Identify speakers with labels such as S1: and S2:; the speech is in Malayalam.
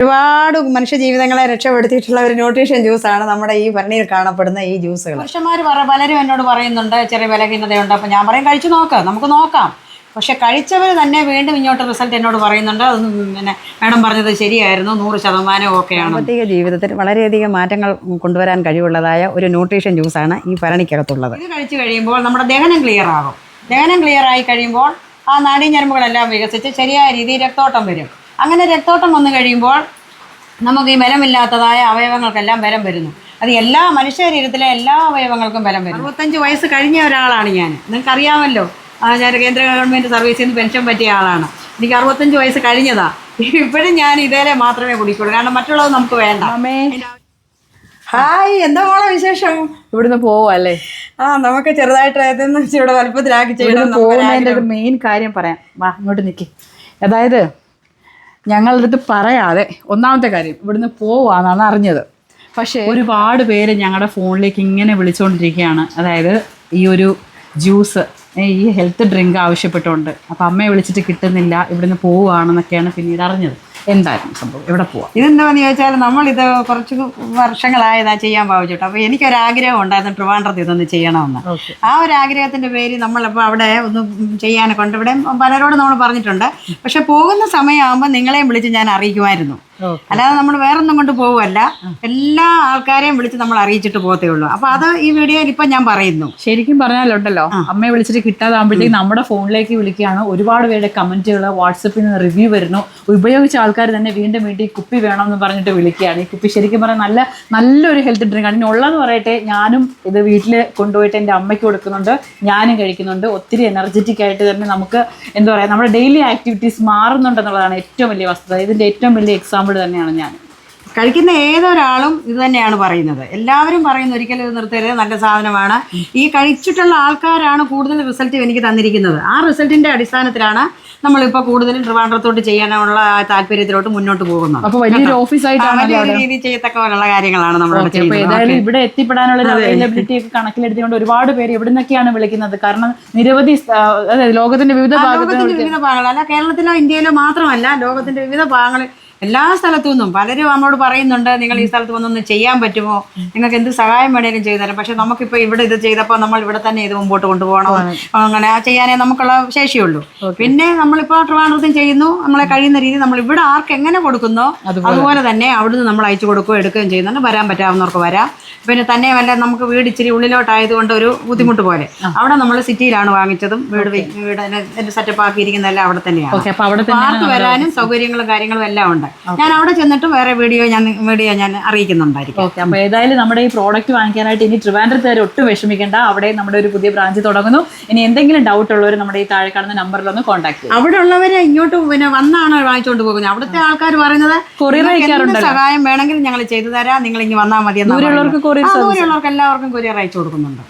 S1: ഒരുപാട് മനുഷ്യ ജീവിതങ്ങളെ രക്ഷപ്പെടുത്തിയിട്ടുള്ള ഒരു ന്യൂട്രീഷൻ ജ്യൂസാണ് നമ്മുടെ ഈ ഭരണിയിൽ കാണപ്പെടുന്ന ഈ ജ്യൂസുകൾ പുരുഷന്മാർ പറ പലരും എന്നോട് പറയുന്നുണ്ട് ചെറിയ ബലഹീനതയുണ്ട്. അപ്പം ഞാൻ പറയും കഴിച്ചു നോക്ക് നമുക്ക് നോക്കാം. പക്ഷെ കഴിച്ചവർ തന്നെ വീണ്ടും ഇങ്ങോട്ട് റിസൾട്ട് എന്നോട് പറയുന്നുണ്ട്. അത് പിന്നെ മാഡം പറഞ്ഞത് ശരിയായിരുന്നു നൂറ് ശതമാനം ഓക്കെയാണ്. സാമ്പത്തിക ജീവിതത്തിൽ വളരെയധികം മാറ്റങ്ങൾ കൊണ്ടുവരാൻ കഴിവുള്ളതായ ഒരു ന്യൂട്രീഷൻ ജ്യൂസാണ് ഈ ഭരണിക്കകത്തുള്ളത്. ഇത് കഴിച്ചു കഴിയുമ്പോൾ നമ്മുടെ ദഹനം ക്ലിയർ ആകും. ദഹനം ക്ലിയർ ആയി കഴിയുമ്പോൾ ആ നാഡീഞരമ്പുകളെല്ലാം വികസിച്ച് ശരിയായ രീതിയിൽ രക്തോട്ടം വരും. അങ്ങനെ രക്തോട്ടം വന്നു കഴിയുമ്പോൾ നമുക്ക് ഈ ബലമില്ലാത്തതായ അവയവങ്ങൾക്കെല്ലാം ബലം വരുന്നു. അത് എല്ലാ മനുഷ്യ ശരീരത്തിലെ എല്ലാ അവയവങ്ങൾക്കും ബലം വരും അറുപത്തഞ്ച് വയസ്സ് കഴിഞ്ഞ ഒരാളാണ് ഞാൻ. നിങ്ങൾക്ക് അറിയാമല്ലോ ആ, ഞാൻ കേന്ദ്ര ഗവൺമെന്റ് സർവീസിൽ നിന്ന് പെൻഷൻ പറ്റിയ ആളാണ്. എനിക്ക് അറുപത്തഞ്ച് വയസ്സ് കഴിഞ്ഞതാ. ഇപ്പോഴും ഞാൻ ഇതേലെ മാത്രമേ കുടിക്കുള്ളൂ. കാരണം മറ്റുള്ളത് നമുക്ക് വേണ്ട. ഹായ് എന്താ മോളെ വിശേഷം?
S2: ഇവിടുന്ന് അല്ലേ?
S1: ആ നമുക്ക് ചെറുതായിട്ട് ഇവിടെ വലുപ്പത്തിലാക്കി
S2: ഒരു മെയിൻ കാര്യം പറയാം. വാ ഇങ്ങോട്ട് നിൽക്കി അതായത് ഞങ്ങളുടെ അടുത്ത് പറയാതെ ഒന്നാമത്തെ കാര്യം ഇവിടുന്ന് പോവാന്നാണ് അറിഞ്ഞത്. പക്ഷേ ഒരുപാട് പേര് ഞങ്ങളുടെ ഫോണിലേക്ക് ഇങ്ങനെ വിളിച്ചുകൊണ്ടിരിക്കുകയാണ് അതായത് ഈ ഒരു ജ്യൂസ് ഈ ഹെൽത്ത് ഡ്രിങ്ക് ആവശ്യപ്പെട്ടുകൊണ്ട്. അപ്പം അമ്മയെ വിളിച്ചിട്ട് കിട്ടുന്നില്ല ഇവിടുന്ന് പോവുകയാണെന്നൊക്കെയാണ് പിന്നീട് അറിഞ്ഞത്. എന്തായിരുന്നു സംഭവം? എവിടെ പോവാം?
S1: ഇതെന്താന്ന് ചോദിച്ചാൽ നമ്മളിത് കുറച്ച് വർഷങ്ങളായതാ ചെയ്യാൻ ഭാവിച്ചിട്ട് അപ്പോൾ എനിക്കൊരാഗ്രഹം ഉണ്ടായിരുന്നു ട്രിവാൻഡ്രത്ത് ഇതൊന്ന് ചെയ്യണമെന്ന്. ആ ഒരു ആഗ്രഹത്തിന്റെ പേര് നമ്മളിപ്പോൾ അവിടെ ഒന്ന് ചെയ്യാനൊക്കെ ഉണ്ട് ഇവിടെ പലരോടും നമ്മൾ പറഞ്ഞിട്ടുണ്ട്. പക്ഷെ പോകുന്ന സമയമാകുമ്പോൾ നിങ്ങളെയും വിളിച്ച് ഞാൻ അറിയിക്കുമായിരുന്നു. അല്ലാതെ നമ്മൾ വേറൊന്നും കൊണ്ട് പോവുമല്ല എല്ലാ ആൾക്കാരെയും വിളിച്ച് നമ്മൾ അറിയിച്ചിട്ട് പോകത്തേ ഉള്ളൂ. അപ്പൊ അത് ഈ വീഡിയോയിൽ ഇപ്പൊ ഞാൻ പറയുന്നു.
S2: ശരിക്കും പറഞ്ഞാലുണ്ടല്ലോ അമ്മയെ വിളിച്ചിട്ട് കിട്ടാതാകുമ്പോഴത്തേക്ക് നമ്മുടെ ഫോണിലേക്ക് വിളിക്കുകയാണ്. ഒരുപാട് പേരുടെ കമന്റുകൾ വാട്സപ്പിൽ നിന്ന് റിവ്യൂ വരുന്നു. ഉപയോഗിച്ച ആൾക്കാർ തന്നെ വീണ്ടും വീണ്ടും ഈ കുപ്പി വേണം എന്ന് പറഞ്ഞിട്ട് വിളിക്കുകയാണ്. ഈ കുപ്പി ശരിക്കും പറഞ്ഞാൽ നല്ല നല്ലൊരു ഹെൽത്ത് ഡ്രിങ്ക് ആണ്. ഇനി ഉള്ളതെന്ന് പറയട്ടെ ഞാനും ഇത് വീട്ടിൽ കൊണ്ടുപോയിട്ട് എന്റെ അമ്മയ്ക്ക് കൊടുക്കുന്നുണ്ട്. ഞാനും കഴിക്കുന്നുണ്ട്. ഒത്തിരി എനർജറ്റിക് ആയിട്ട് തന്നെ നമുക്ക് എന്താ പറയുക നമ്മുടെ ഡെയിലി ആക്ടിവിറ്റീസ് മാറുന്നുണ്ടെന്നുള്ളതാണ് ഏറ്റവും വലിയ വസ്തുത. ഇതിന്റെ ഏറ്റവും വലിയ എക്സാമ്പിൾ തന്നെയാണ് ഞാൻ.
S1: കഴിക്കുന്ന ഏതൊരാളും ഇത് തന്നെയാണ് പറയുന്നത്. എല്ലാവരും പറയുന്ന ഒരിക്കലും ഇത് നിർത്തരുത് നല്ല സാധനമാണ്. ഈ കഴിച്ചിട്ടുള്ള ആൾക്കാരാണ് കൂടുതൽ റിസൾട്ട് എനിക്ക് തന്നിരിക്കുന്നത്. ആ റിസൾട്ടിന്റെ അടിസ്ഥാനത്തിലാണ് നമ്മളിപ്പോൾ കൂടുതലും ട്രിവാൻഡ്രത്തോട്ട് ചെയ്യാനുള്ള താല്പര്യത്തിലോട്ട് മുന്നോട്ട് പോകുന്നത്.
S2: അപ്പോൾ വലിയൊരു ഓഫീസായിട്ടാണ്
S1: രീതി രീതിയിൽ ചെയ്യത്തക്ക പോലുള്ള കാര്യങ്ങളാണ്
S2: ഏതായാലും ഇവിടെ എത്തിപ്പെടാനുള്ള അവൈലബിലിറ്റി ഒക്കെ കണക്കിലെടുത്തുകൊണ്ട് ഒരുപാട് പേര് എവിടെ നിന്നൊക്കെയാണ് വിളിക്കുന്നത്? കാരണം നിരവധി ലോകത്തിന്റെ വിവിധ
S1: ഭാഗങ്ങളിൽ വിവിധ ഭാഗങ്ങൾ. അല്ല കേരളത്തിലോ ഇന്ത്യയിലോ മാത്രമല്ല ലോകത്തിന്റെ വിവിധ ഭാഗങ്ങളിൽ എല്ലാ സ്ഥലത്തു നിന്നും പലരും നമ്മോട് പറയുന്നുണ്ട് നിങ്ങൾ ഈ സ്ഥലത്ത് വന്നൊന്ന് ചെയ്യാൻ പറ്റുമോ? നിങ്ങൾക്ക് എന്ത് സഹായം വേണേലും ചെയ്തു തരാം. പക്ഷെ നമുക്കിപ്പോൾ ഇവിടെ ഇത് ചെയ്തപ്പോൾ നമ്മൾ ഇവിടെ തന്നെ ഇത് മുമ്പോട്ട് കൊണ്ടുപോകണം? അങ്ങനെ ആ ചെയ്യാനേ നമുക്കുള്ള ശേഷിയുള്ളൂ. പിന്നെ നമ്മളിപ്പോൾ ട്രിവാൻഡ്രത്തും ചെയ്യുന്നു. നമ്മളെ കഴിയുന്ന രീതി നമ്മൾ ഇവിടെ ആർക്ക് എങ്ങനെ കൊടുക്കുന്നോ അതുപോലെ. തന്നെ അവിടുന്ന് നമ്മൾ അയച്ചു കൊടുക്കുകയോ എടുക്കുകയും ചെയ്യുന്നുണ്ട്. വരാൻ പറ്റാവുന്നവർക്ക് വരാം. പിന്നെ തന്നെയുമല്ല നമുക്ക് വീട് ഇച്ചിരി ഉള്ളിലോട്ടായതുകൊണ്ട് ഒരു ബുദ്ധിമുട്ട് പോലെ. അവിടെ നമ്മൾ സിറ്റിയിലാണ് വാങ്ങിച്ചതും. വീട് വീട് സെറ്റപ്പ് ആക്കിയിരിക്കുന്നതെല്ലാം അവിടെ തന്നെയാണ്. ആർക്ക് വരാനും സൗകര്യങ്ങളും കാര്യങ്ങളും എല്ലാം ഉണ്ട്. ഞാൻ അവിടെ ചെന്നിട്ട് വേറെ വീഡിയോ ഞാൻ വീഡിയോ ഞാൻ അറിയിക്കുന്നുണ്ടായിരിക്കും.
S2: ഓക്കെ അപ്പൊ ഏതായാലും നമ്മുടെ ഈ പ്രോഡക്റ്റ് വാങ്ങിക്കാനായിട്ട് ഇനി ട്രിവാൻഡ്രത്ത് വരെ ഒട്ടും വിഷമിക്കേണ്ട. അവിടെ നമ്മുടെ ഒരു പുതിയ ബ്രാഞ്ച് തുടങ്ങുന്നു. ഇനി എന്തെങ്കിലും ഡൗട്ട് ഉള്ളവർ നമ്മുടെ ഈ താഴെ കാണുന്ന നമ്പറിൽ ഒന്ന് കോൺടാക്ട് ചെയ്യും.
S1: അവിടെ ഉള്ളവരെ ഇങ്ങോട്ട് പിന്നെ വന്നാണ് വാങ്ങിച്ചുകൊണ്ട് പോകുന്നത്. അവിടുത്തെ ആൾക്കാർ പറയുന്നത് കൊറിയർ അയക്കാറുണ്ട് സഹായം വേണമെങ്കിൽ ഞങ്ങൾ ചെയ്തു തരാം. നിങ്ങൾ ഇനി വന്നാൽ മതി
S2: ദൂരെയുള്ളവർക്ക് കൊറിയർ
S1: ദൂരെയുള്ളവർക്ക് എല്ലാവർക്കും കൊറിയർ അയച്ചു കൊടുക്കുന്നുണ്ട്.